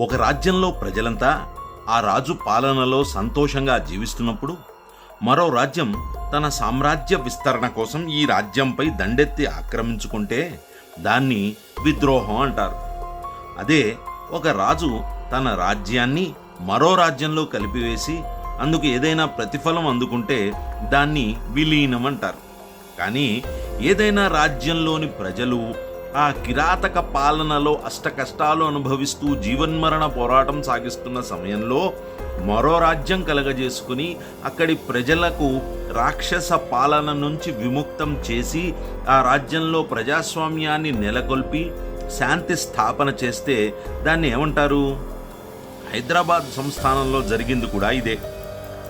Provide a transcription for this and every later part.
ఒక రాజ్యంలో ప్రజలంతా ఆ రాజు పాలనలో సంతోషంగా జీవిస్తున్నప్పుడు మరో రాజ్యం తన సామ్రాజ్య విస్తరణ కోసం ఈ రాజ్యంపై దండెత్తి ఆక్రమించుకుంటే దాన్ని విద్రోహం అంటారు. అదే ఒక రాజు తన రాజ్యాన్ని మరో రాజ్యంలో కలిపివేసి అందుకు ఏదైనా ప్రతిఫలం అందుకుంటే దాన్ని విలీనం అంటారు. కానీ ఏదైనా రాజ్యంలోని ప్రజలు ఆ కిరాతక పాలనలో అష్ట కష్టాలు అనుభవిస్తూ జీవన్మరణ పోరాటం సాగిస్తున్న సమయంలో మరో రాజ్యం కలగజేసుకుని అక్కడి ప్రజలకు రాక్షస పాలన నుంచి విముక్తం చేసి ఆ రాజ్యంలో ప్రజాస్వామ్యాన్ని నెలకొల్పి శాంతి స్థాపన చేస్తే దాన్ని ఏమంటారు? హైదరాబాద్ సంస్థానంలో జరిగింది కూడా ఇదే.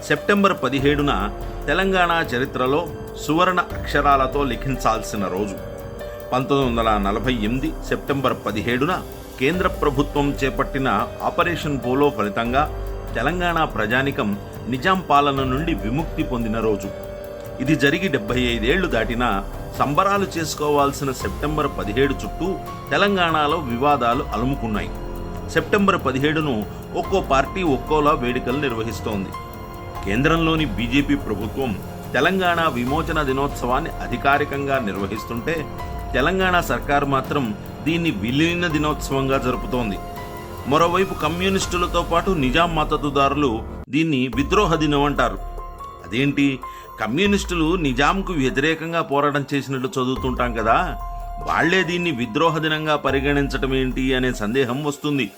సెప్టెంబర్ పదిహేడున తెలంగాణ చరిత్రలో సువర్ణ అక్షరాలతో లిఖించాల్సిన రోజు. పంతొమ్మిది వందల నలభై ఎనిమిది సెప్టెంబర్ పదిహేడున కేంద్ర ప్రభుత్వం చేపట్టిన ఆపరేషన్ పోలో ఫలితంగా తెలంగాణ ప్రజానికం నిజాం పాలన నుండి విముక్తి పొందిన రోజు. ఇది జరిగి డెబ్బై ఐదేళ్ళు దాటినా సంబరాలు చేసుకోవాల్సిన సెప్టెంబర్ పదిహేడు చుట్టూ తెలంగాణలో వివాదాలు అలుముకున్నాయి. సెప్టెంబర్ పదిహేడును ఒక్కో పార్టీ ఒక్కోలా వేడుకలు నిర్వహిస్తోంది. కేంద్రంలోని బీజేపీ ప్రభుత్వం తెలంగాణ విమోచన దినోత్సవాన్ని అధికారికంగా నిర్వహిస్తుంటే తెలంగాణ సర్కారు మాత్రం దీన్ని విలీన దినోత్సవంగా జరుపుతోంది. మరోవైపు కమ్యూనిస్టులతో పాటు నిజాం మద్దతుదారులు దీన్ని విద్రోహ దినం అంటారు. అదేంటి? కమ్యూనిస్టులు నిజాంకు వ్యతిరేకంగా పోరాటం చేసినట్లు చదువుతుంటాం కదా. వాళ్ళే దీన్ని విద్రోహ దినంగా పరిగణించటం ఏంటి అనే సందేహం వస్తుంది.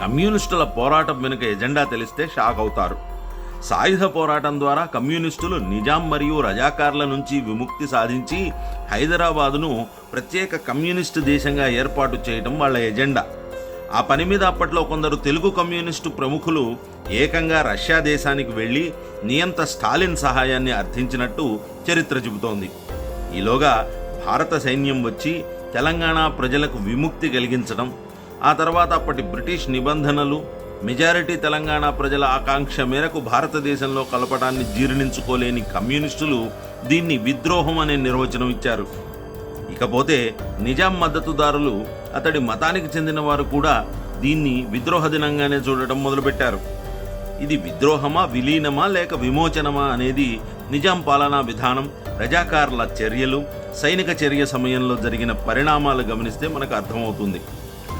కమ్యూనిస్టుల పోరాటం వెనుక ఎజెండా తెలిస్తే షాక్ అవుతారు. సాయుధ పోరాటం ద్వారా కమ్యూనిస్టులు నిజాం మరియు రజాకార్ల నుంచి విముక్తి సాధించి హైదరాబాదును ప్రత్యేక కమ్యూనిస్టు దేశంగా ఏర్పాటు చేయడం వాళ్ళ ఎజెండా. ఆ పని మీద అప్పట్లో కొందరు తెలుగు కమ్యూనిస్టు ప్రముఖులు ఏకంగా రష్యా దేశానికి వెళ్ళి నియంత స్టాలిన్ సహాయాన్ని అర్థించినట్టు చరిత్ర చెబుతోంది. ఈలోగా భారత సైన్యం వచ్చి తెలంగాణ ప్రజలకు విముక్తి కలిగించడం ఆ తర్వాత అప్పటి బ్రిటిష్ నిబంధనలు మెజారిటీ తెలంగాణ ప్రజల ఆకాంక్ష మేరకు భారతదేశంలో కలపడాన్ని జీర్ణించుకోలేని కమ్యూనిస్టులు దీన్ని విద్రోహం అనే నిర్వచనం ఇచ్చారు. ఇకపోతే నిజాం మద్దతుదారులు అతడి మతానికి చెందిన వారు కూడా దీన్ని విద్రోహ దినంగానే చూడటం మొదలుపెట్టారు. ఇది విద్రోహమా విలీనమా లేక విమోచనమా అనేది నిజాం పాలనా విధానం రజాకారుల చర్యలు సైనిక చర్య సమయంలో జరిగిన పరిణామాలు గమనిస్తే మనకు అర్థమవుతుంది.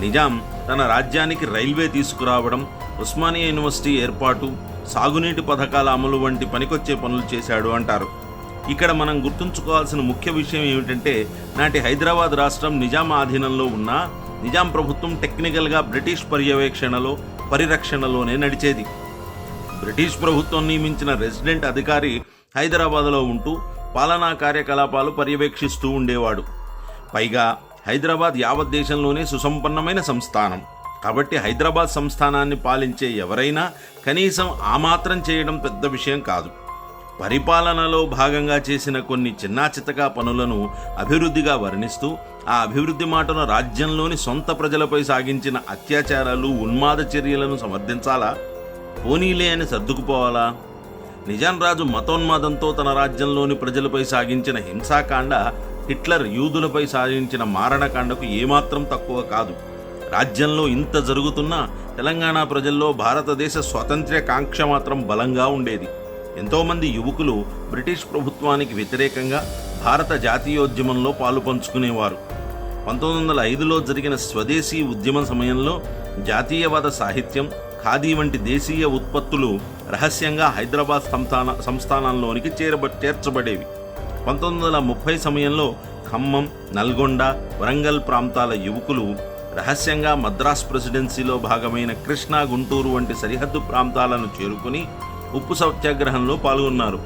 నిజాం తన రాజ్యానికి రైల్వే తీసుకురావడం ఉస్మానియా యూనివర్సిటీ ఏర్పాటు సాగునీటి పథకాల అమలు వంటి పనికొచ్చే పనులు చేశాడు అంటారు. ఇక్కడ మనం గుర్తుంచుకోవాల్సిన ముఖ్య విషయం ఏమిటంటే నాటి హైదరాబాద్ రాష్ట్రం నిజాం ఆధీనంలో ఉన్న నిజాం ప్రభుత్వం టెక్నికల్గా బ్రిటిష్ పర్యవేక్షణలో పరిరక్షణలోనే నడిచేది. బ్రిటిష్ ప్రభుత్వం నియమించిన రెసిడెంట్ అధికారి హైదరాబాద్లో ఉంటూ పాలనా కార్యకలాపాలు పర్యవేక్షిస్తూ ఉండేవాడు. పైగా హైదరాబాద్ యావత్ దేశంలోనే సుసంపన్నమైన సంస్థానం. కాబట్టి హైదరాబాద్ సంస్థానాన్ని పాలించే ఎవరైనా కనీసం ఆ మాత్రం చేయడం పెద్ద విషయం కాదు. పరిపాలనలో భాగంగా చేసిన కొన్ని చిన్నాచితకా పనులను అభివృద్ధిగా వర్ణిస్తూ ఆ అభివృద్ధి మాటను రాజ్యంలోని సొంత ప్రజలపై సాగించిన అత్యాచారాలు ఉన్మాద చర్యలను సమర్థించాలా? పోనీలే అని సర్దుకుపోవాలా? నిజాం రాజు మతోన్మాదంతో తన రాజ్యంలోని ప్రజలపై సాగించిన హింసాకాండ హిట్లర్ యూదులపై సాగించిన మారణకాండకు ఏమాత్రం తక్కువ కాదు. రాజ్యంలో ఇంత జరుగుతున్నా తెలంగాణ ప్రజల్లో భారతదేశ స్వాతంత్ర్య కాంక్ష మాత్రం బలంగా ఉండేది. ఎంతోమంది యువకులు బ్రిటిష్ ప్రభుత్వానికి వ్యతిరేకంగా భారత జాతీయోద్యమంలో పాలు పంచుకునేవారు. పంతొమ్మిది వందల ఐదులో జరిగిన స్వదేశీ ఉద్యమ సమయంలో జాతీయవాద సాహిత్యం ఖాదీ వంటి దేశీయ ఉత్పత్తులు రహస్యంగా హైదరాబాద్ సంస్థాన సంస్థానంలోనికి చేరబ చేర్చబడేవి. పంతొమ్మిది వందల ముప్పై సమయంలో ఖమ్మం నల్గొండ వరంగల్ ప్రాంతాల యువకులు రహస్యంగా మద్రాస్ ప్రెసిడెన్సీలో భాగమైన కృష్ణా గుంటూరు వంటి సరిహద్దు ప్రాంతాలను చేరుకుని ఉప్పు సత్యాగ్రహంలో పాల్గొన్నారు.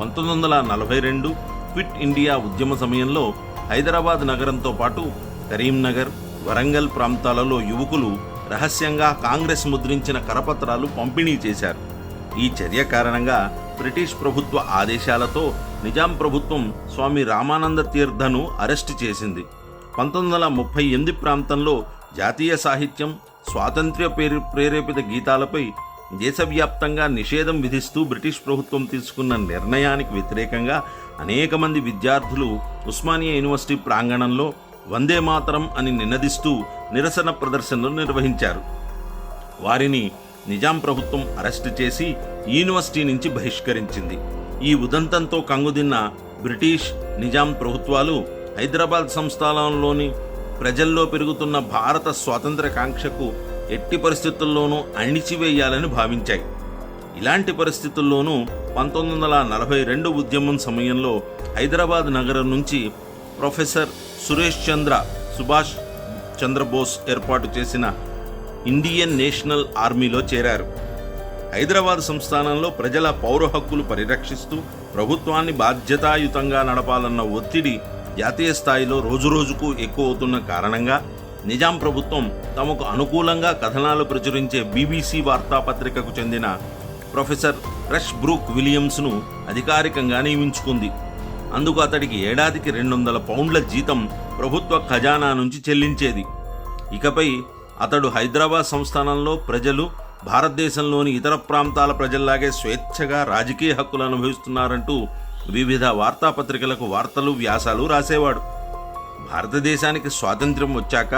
పంతొమ్మిది వందల నలభై రెండు క్విట్ ఇండియా ఉద్యమ సమయంలో హైదరాబాద్ నగరంతో పాటు కరీంనగర్ వరంగల్ ప్రాంతాలలో యువకులు రహస్యంగా కాంగ్రెస్ ముద్రించిన కరపత్రాలు పంపిణీ చేశారు. ఈ చర్య కారణంగా బ్రిటిష్ ప్రభుత్వ ఆదేశాలతో నిజాం ప్రభుత్వం స్వామి రామానంద తీర్థను అరెస్టు చేసింది. పంతొమ్మిది వందల ముప్పై ఎనిమిది ప్రాంతంలో జాతీయ సాహిత్యం స్వాతంత్ర్య పేరు ప్రేరేపిత గీతాలపై దేశవ్యాప్తంగా నిషేధం విధిస్తూ బ్రిటిష్ ప్రభుత్వం తీసుకున్న నిర్ణయానికి వ్యతిరేకంగా అనేక మంది విద్యార్థులు ఉస్మానియా యూనివర్సిటీ ప్రాంగణంలో వందే మాతరం అని నినదిస్తూ నిరసన ప్రదర్శనలు నిర్వహించారు. వారిని నిజాం ప్రభుత్వం అరెస్టు చేసి యూనివర్సిటీ నుంచి బహిష్కరించింది. ఈ ఉదంతంతో కంగుదిన్న బ్రిటిష్ నిజాం ప్రభుత్వాలు హైదరాబాద్ సంస్థానంలోని ప్రజల్లో పెరుగుతున్న భారత స్వాతంత్ర కాంక్షకు ఎట్టి పరిస్థితుల్లోనూ అణిచివేయాలని భావించాయి. ఇలాంటి పరిస్థితుల్లోనూ పంతొమ్మిది వందల నలభై రెండు ఉద్యమం సమయంలో హైదరాబాద్ నగరం నుంచి ప్రొఫెసర్ సురేష్ చంద్ర సుభాష్ చంద్రబోస్ ఏర్పాటు చేసిన ఇండియన్ నేషనల్ ఆర్మీలో చేరారు. హైదరాబాద్ సంస్థానంలో ప్రజల పౌర హక్కులు పరిరక్షిస్తూ ప్రభుత్వాన్ని బాధ్యతాయుతంగా నడపాలన్న ఒత్తిడి జాతీయ స్థాయిలో రోజురోజుకు ఎక్కువ అవుతున్న కారణంగా నిజాం ప్రభుత్వం తమకు అనుకూలంగా కథనాలు ప్రచురించే బీబీసీ వార్తాపత్రికకు చెందిన ప్రొఫెసర్ రష్ బ్రూక్ విలియమ్స్ను అధికారికంగా నియమించుకుంది. అందుకు అతడికి ఏడాదికి రెండు వందల పౌండ్ల జీతం ప్రభుత్వ ఖజానా నుంచి చెల్లించేది. ఇకపై అతడు హైదరాబాద్ సంస్థానంలో ప్రజలు భారతదేశంలోని ఇతర ప్రాంతాల ప్రజల్లాగే స్వేచ్ఛగా రాజకీయ హక్కులు అనుభవిస్తున్నారంటూ వివిధ వార్తాపత్రికలకు వార్తలు వ్యాసాలు రాసేవాడు. భారతదేశానికి స్వాతంత్ర్యం వచ్చాక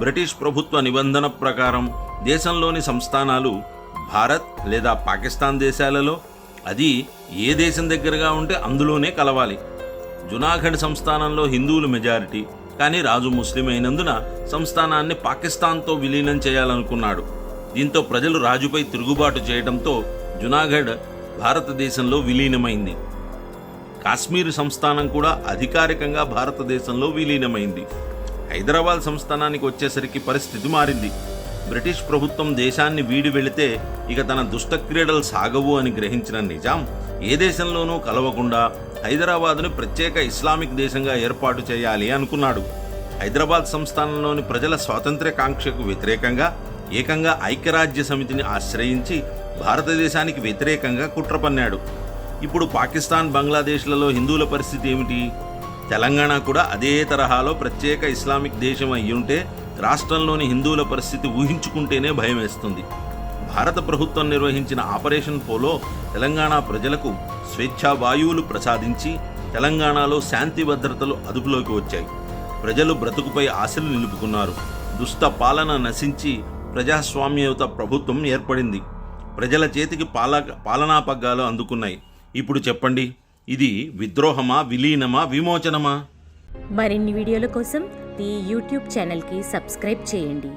బ్రిటిష్ ప్రభుత్వ నిబంధన ప్రకారం దేశంలోని సంస్థానాలు భారత్ లేదా పాకిస్తాన్ దేశాలలో అది ఏ దేశం దగ్గరగా ఉంటే అందులోనే కలవాలి. జునాఘడ్ సంస్థానంలో హిందువులు మెజారిటీ కానీ రాజు ముస్లిం అయినందున సంస్థానాన్ని పాకిస్తాన్తో విలీనం చేయాలనుకున్నాడు. దీంతో ప్రజలు రాజుపై తిరుగుబాటు చేయడంతో జునాగఢ్ భారతదేశంలో విలీనమైంది. కాశ్మీర్ సంస్థానం కూడా అధికారికంగా భారతదేశంలో విలీనమైంది. హైదరాబాద్ సంస్థానానికి వచ్చేసరికి పరిస్థితి మారింది. బ్రిటిష్ ప్రభుత్వం దేశాన్ని వీడి వెళితే ఇక తన దుష్టక్రీడలు సాగవు అని గ్రహించిన నిజాం ఏ దేశంలోనూ కలవకుండా హైదరాబాదును ప్రత్యేక ఇస్లామిక్ దేశంగా ఏర్పాటు చేయాలి అనుకున్నాడు. హైదరాబాద్ సంస్థానంలోని ప్రజల స్వాతంత్ర్య కాంక్షకు వ్యతిరేకంగా ఏకంగా ఐక్యరాజ్య సమితిని ఆశ్రయించి భారతదేశానికి వ్యతిరేకంగా కుట్ర పన్నాడు. ఇప్పుడు పాకిస్తాన్ బంగ్లాదేశ్లలో హిందువుల పరిస్థితి ఏమిటి? తెలంగాణ కూడా అదే తరహాలో ప్రత్యేక ఇస్లామిక్ దేశం అయ్యుంటే రాష్ట్రంలోని హిందువుల పరిస్థితి ఊహించుకుంటేనే భయం వేస్తుంది భారత ప్రభుత్వం నిర్వహించిన ఆపరేషన్ పోలో తెలంగాణ ప్రజలకు స్వేచ్ఛా వాయువులు ప్రసాదించి తెలంగాణలో శాంతి భద్రతలు అదుపులోకి వచ్చాయి. ప్రజలు బ్రతుకుపై ఆశలు నిలుపుకున్నారు. దుష్ట పాలన నశించి ప్రజాస్వామ్యయుత ప్రభుత్వం ఏర్పడింది. ప్రజల చేతికి పాల పాలనా పగ్గాలు అందుకున్నాయి. ఇప్పుడు చెప్పండి ఇది విద్రోహమా విలీనమా విమోచనమా? మరిన్ని వీడియోల కోసం ఈ యూట్యూబ్ ఛానల్కి సబ్స్క్రైబ్ చేయండి.